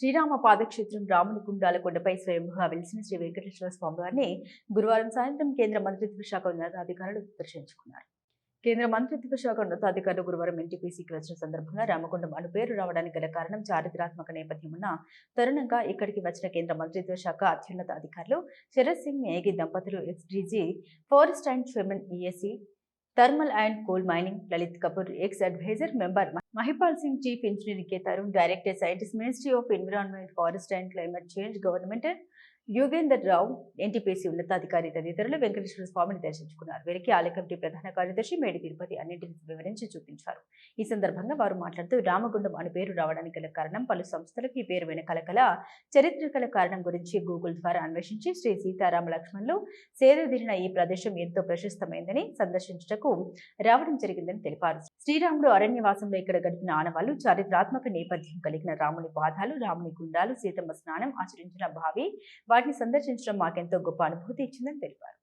శ్రీరామ పాదక్షేత్రం రాముని కుండాల కొండపై స్వయంభూగా వెలిసిన శ్రీ వెంకటేశ్వర వారిని గురువారం సాయంత్రం కేంద్ర మంత్రిత్వ శాఖ ఉన్నతాధికారులు దర్శించుకున్నారు కేంద్ర మంత్రిత్వ శాఖ ఉన్నతాధికారులు గురువారం ఎన్టీపీసీకి వచ్చిన సందర్భంగా రామకొండం అను పేరు రావడానికి గల కారణం చారిత్రాత్మక నేపథ్యం ఉన్న తరుణంగా ఇక్కడికి వచ్చిన కేంద్ర మంత్రిత్వ శాఖ అత్యున్నత అధికారులు శరత్ సింగ్ నేగి దంపతులు SDG forest and chairman ESC Thermal and Coal Mining, Lalit Kapoor, ex-advisor member, Mahipal Singh, Chief Engineer K. Tarun, Director, Scientist, Ministry of Environment, Forest and Climate Change, Government Yugender Rao NTPC ఉన్నతాధికారి తదితరులు వెంకటేశ్వర స్వామిని దర్శించుకున్నారు వీరికి ఆలయ committee ప్రధాన కార్యదర్శి మేడి తిరుపతి అన్నింటిని వివరించి చూపించారు ఈ సందర్భంగా వారు మాట్లాడుతూ రామగుండం అని పేరు రావడానికి కారణం పలు సంస్థలకు ఈ పేరు వెనకాల కల చరిత్రకల కారణం గురించి గూగుల్ ద్వారా అన్వేషించి శ్రీ సీతారామ లక్ష్మణులు సేదదీరిన ఈ ప్రదేశం ఎంతో ప్రశస్తమైందని సందర్శించటకు రావడం జరిగిందని తెలిపారు శ్రీరాముడు అరణ్యవాసంలో ఇక్కడ గడిపిన ఆనవాళ్లు చారిత్రాత్మక నేపథ్యం కలిగిన రాముని బాధాలు రాముని గుండాలు సీతమ్మ స్నానం ఆచరించిన భావి వాటిని సందర్శించడం మాకెంతో గొప్ప అనుభూతి ఇచ్చిందని తెలిపారు